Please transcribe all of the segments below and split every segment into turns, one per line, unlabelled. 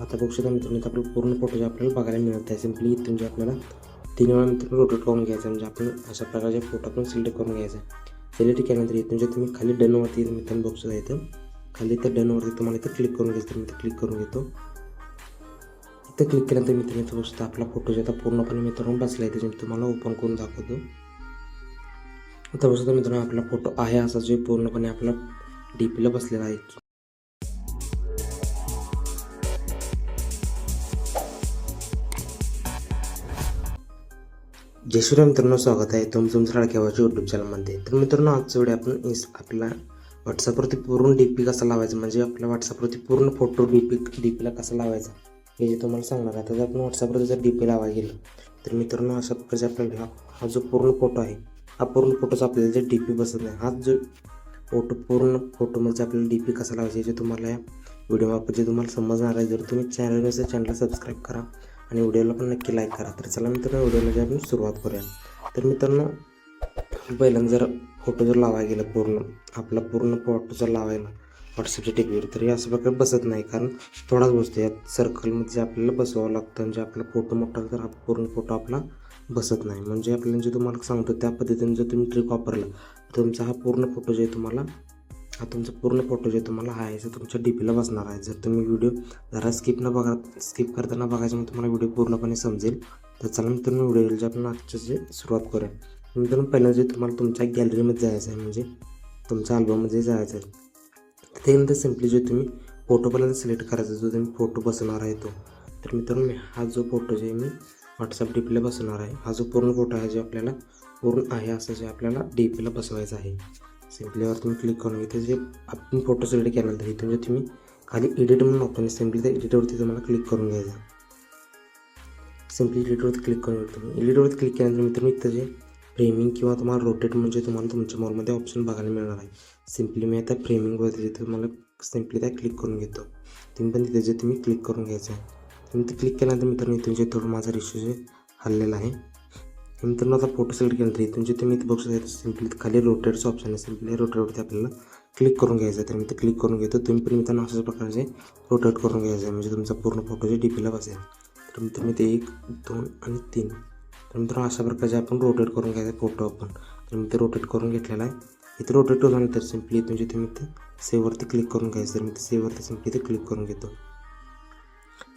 आता बघू शकता मित्रांनो आपल्याला पूर्ण फोटो जे आपल्याला बघायला मिळत आहे सिम्पली इथून जे आपल्याला तीन वेळा मित्रांनो रोटेट करून घ्यायचं म्हणजे आपण अशा प्रकारचे फोटो आपण सिलेक्ट करून घ्यायचा सिलेक्ट केल्यानंतर इथून जे तुम्ही खाली डनवरती मित्रांनो बघू शकता इथं खाली इथं डनवरती तुम्हाला इथं क्लिक करून घ्यायचं मी क्लिक करून घेतो. इथं क्लिक केल्यानंतर मित्रांनो इथं बघू शकता आपला फोटो जे आता पूर्णपणे मित्रांनो बसला आहे त्याचे मी तुम्हाला ओपन करून दाखवतो. आता बघू शकता मित्रांनो आपला फोटो आहे असा जो पूर्णपणे आपला डी पीला बसलेला आहे. जय श्रीराम मित्रांनो स्वागत आहे तुम तुमचं राडकेवाच्या यूट्यूब चॅनलमध्ये तर मित्रांनो आजच्या वेळी आपण इन्स आपला व्हॉट्सअपवरती पूर्ण डी पी कसा लावायचा? म्हणजे आपल्या व्हॉट्सअपवरती पूर्ण फोटो डी पी डी पीला कसा लावायचा? हे जे तुम्हाला सांगणार आहे आता जर आपण व्हॉट्सअपवरती जर डी पी लावायला गेलो तर मित्रांनो अशा प्रकारचे आपल्याला हा जो पूर्ण फोटो आहे हा पूर्ण फोटोचा आपल्याला जे डी पी बसत नाही हा जो फोटो पूर्ण फोटोमध्ये म्हणजे आपल्याला डी पी कसा लावायचा याचे तुम्हाला या व्हिडिओ जे तुम्हाला समजणार आहे जर तुम्ही चॅनल नसेल चॅनलला सबस्क्राईब करा. आणि व्हिडिओला पण नक्की लाईक करा. तर चला मित्रांनो व्हिडिओला जे आपण सुरुवात करूया. तर मित्रांनो पहिल्यांदा जर फोटो जर लावायला गेला पूर्ण आपला पूर्ण फोटो जर लावायला व्हॉट्सअपच्या टीव्हीवर तर हे असं प्रकारे बसत नाही. कारण थोडाच बसतो यात सर्कलमध्ये जे आपल्याला बसवावं लागतं म्हणजे आपला फोटो मोठा तर हा पूर्ण फोटो आपला बसत नाही. म्हणजे आपल्याला जे तुम्हाला सांगतो त्या पद्धतीने जर तुम्ही ट्रिक वापरला तर तुमचा हा पूर्ण फोटो जे तुम्हाला हा तुमचा पूर्ण फोटो जे तुम्हाला हा आहे जो तुमच्या डी पीला बसणार आहे जर तुम्ही व्हिडिओ जरा स्किप न बघा स्किप करताना बघायचं मग तुम्हाला व्हिडिओ पूर्णपणे समजेल. तर चला मित्रांनो व्हिडिओ जे आपण आजच्या जे सुरुवात करूया. मित्रांनो पहिलं जे तुम्हाला तुमच्या गॅलरीमध्ये जायचं आहे म्हणजे तुमच्या अल्बममध्ये जायचं आहे. त्यानंतर सिम्पली जे तुम्ही फोटो पहिल्यांदा सिलेक्ट करायचा जो तुम्ही फोटो बसवणार आहे तो. तर मित्रांनो मी हा जो फोटो जे मी व्हॉट्सअप डी पीला बसवणार आहे हा जो पूर्ण फोटो आहे जो आपल्याला पूर्ण आहे असं जे आपल्याला डी पीला बसवायचा आहे. सिम्पलीवर तुम्ही क्लिक करून इथे जे आपण फोटो सिलेक्ट केल्यानंतर इथून म्हणजे तुम्ही खाली एडिट म्हणून ऑप्शन सिम्पली त्या एडिटवरती तुम्हाला क्लिक करून घ्यायचं. सिम्पली एडिटवरती क्लिक करून तुम्ही. एडिटवरती क्लिक केल्यानंतर मित्रांनो इथं जे फ्रेमिंग किंवा तुम्हाला रोटेट म्हणजे तुम्हाला तुमच्या मॉलमध्ये ऑप्शन बघायला मिळणार आहे. सिम्पली मी आता फ्रेमिंगवरती जे तुम्हाला सिम्पली त्या क्लिक करून घेतो. तुम्ही पण तिथे जे तुम्ही क्लिक करून घ्यायचं आहे. तुम्ही ते क्लिक केल्यानंतर मित्रांनो इथून जे थोडं माझा रिश्यू जे हल्लेला आहे नंतर आता फोटो सिलेक्ट केल्यानंतर इथून जे तुम्ही इथे बघू शकता सिम्पली खाली रोटेटचं ऑप्शन आहे. सिम्पली रोटेटवरती आपल्याला क्लिक करून घ्यायचं आहे. तर मी ते क्लिक करून घेतो. तुम्ही पण मित्रांनो अशाच प्रकारचे रोटेट करून घ्यायचं आहे. म्हणजे तुमचा पूर्ण फोटो जे डी पीला बसेल. तर मित्रांनो ते एक दोन आणि तीन. तर मित्रांनो अशा प्रकारचे आपण रोटेट करून घ्यायचा फोटो आपण. तर मी ते रोटेट करून घेतलेला आहे. इथे रोटेट झाल्यानंतर सिम्पली इथून जे तुम्ही ते सेववरती क्लिक करून घ्यायचं तर मी ते सेववरती सिम्पली ते क्लिक करून घेतो.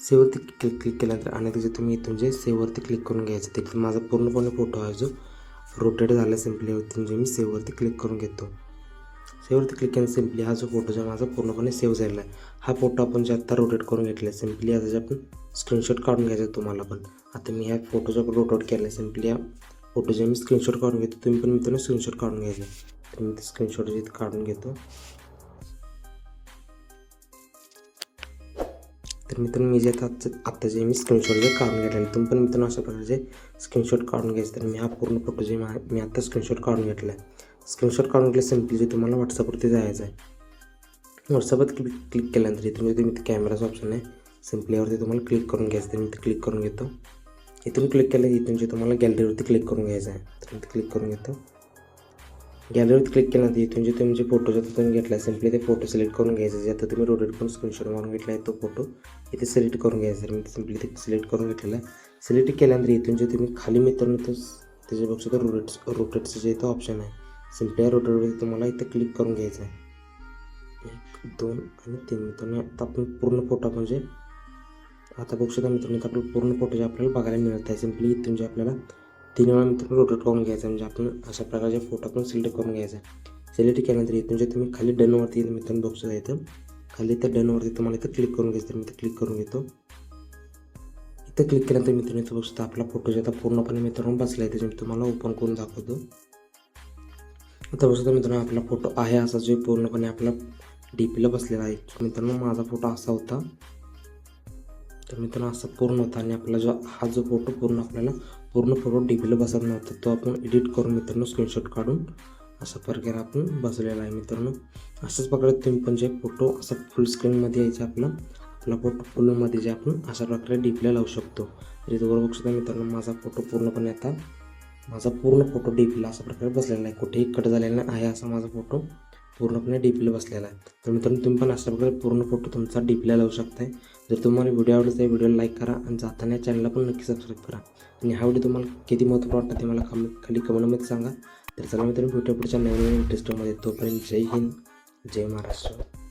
सेववरती क्लिक क्लिक केल्यानंतर आणि त्याचे तुम्ही इथून जे सेववरती क्लिक करून घ्यायचं तिथे माझा पूर्णपणे फोटो आहे जो रोटेट झाला सिम्पली इथून जे मी सेववरती क्लिक करून घेतो. सेववरती क्लिक केल्यानंतर सिम्पली हा जो फोटो जो माझा पूर्णपणे सेव्ह झालेला आहे. हा फोटो आपण जे आत्ता रोटेट करून घेतला आहे सिम्पली आता जे आपण स्क्रीनशॉट काढून घ्यायचा आहे तुम्हाला पण. आता मी ह्या फोटोचा रोटेट केला आहे सिम्पली या फोटोचे मी स्क्रीनशॉट काढून घेतो तुम्ही पण मित्रांनो स्क्रीनशॉट काढून घ्यायचा तर मी ते स्क्रीनशॉट जे काढून घेतो. तर मित्रांनो मी जे आता आत्ता जे मी स्क्रीनशॉट जे काढून घेतलेले तुम्ही पण मित्रांनो अशा प्रकारचे स्क्रीनशॉट काढून घ्यायचे तर मी हा पूर्ण फोटो जे मा- मी आत्ता स्क्रीनशॉट काढून घेतला आहे स्क्रीनशॉट काढून घेतलं सिम्पली जे तुम्हाला व्हॉट्सअपवरती जायचं आहे व्हॉट्सअपवर क्लिक क्लिक केल्यानंतर इथून जे तुम्ही कॅमेराचं ऑप्शन आहे. सिम्पलीवरती तुम्हाला क्लिक करून घ्यायचं तर मी ते क्लिक करून घेतो. इथून क्लिक केलं इथून जे तुम्हाला गॅलरीवरती क्लिक करून घ्यायचं आहे तर मी ते क्लिक करून घेतो. गॅलरीत क्लिक केल्यानंतर इथून जे तुम्ही फोटो ज्या तुम्ही घेतला सिम्पली ते फोटो सिलेक्ट करून घ्यायचं. जे आता तुम्ही रोटेट करून स्क्रीनशॉट मारून घेतला आहे तो फोटो इथे सिलेक्ट करून घ्यायचा. मी सिम्पली ते सिलेक्ट करून घेतलेला आहे. सिलेक्ट केल्यानंतर इथून जे तुम्ही खाली मित्रांनो तो त्याच्या बघू शकता रोटेटचं जे इथं ऑप्शन आहे. सिम्पली रोटेटवरती तुम्हाला इथं क्लिक करून घ्यायचं आहे. एक दोन आणि तीन मित्रांनो आता आपण पूर्ण फोटो म्हणजे आता बघू शकता मित्रांनो आपलं पूर्ण फोटो जे आपल्याला बघायला मिळत आहे सिम्पली इथून जे आपल्याला तीन वेळा मित्रांनो रोटेट करून घ्यायचं म्हणजे आपण अशा प्रकारचे फोटो आपण सिलेक्ट करून घ्यायचा. सिलेक्ट केल्यानंतर इथून जे तुम्ही खाली डनवरती मित्रांनो बघू शकता इथं खाली त्या डनवरती तुम्हाला इथं क्लिक करून घ्यायचं तर मी इथं क्लिक करून घेतो. इथं क्लिक केल्यानंतर मित्रांनो इथं बघू शकता आपला फोटो जे आता पूर्णपणे मित्रांनो बसला आहे मी तुम्हाला ओपन करून दाखवतो. आता बघू शकता मित्रांनो आपला फोटो आहे असा जो पूर्णपणे आपला डी पीला बसलेला आहे. मित्रांनो माझा फोटो असा होता. तर मित्रांनो असं पूर्ण होता आणि आपला जो हा जो फोटो पूर्ण आपल्याला पूर्ण फोटो डी पीला बसत नव्हता तो आपण एडिट करून मित्रांनो स्क्रीनशॉट काढून अशा प्रकारे आपण बसलेला आहे मित्रांनो. अशाच प्रकारे तुम्ही पण जे फोटो असं फुल स्क्रीनमध्ये यायचा आपला आपला फोटो फुलमध्ये जे आपण अशा प्रकारे डीपीला लावू शकतो. म्हणजे तरी इथं बघू शकता मित्रांनो माझा फोटो पूर्णपणे आता माझा पूर्ण फोटो डीपीला अशा प्रकारे बसलेला आहे. कुठेही कट झालेला नाही आहे असा माझा फोटो पूर्णपणे डी पीला बसलेला आहे. तर मित्रांनो तुम्ही पण अशा प्रकारे पूर्ण फोटो तुमचा डी पीला लावू शकताय. जर तुम्हाला व्हिडिओ आवडला तर व्हिडिओला लाईक करा आणि जाताना चॅनलला पण नक्की सबस्क्राईब करा. आणि हा व्हिडिओ तुम्हाला किती महत्त्व वाटतं ते मला कम खाली कमेंटमध्ये सांगा. तर चला मित्रांनो व्हिडिओ पुढच्या नवीन इंटरेस्टमध्ये तोपर्यंत जय हिंद जय महाराष्ट्र.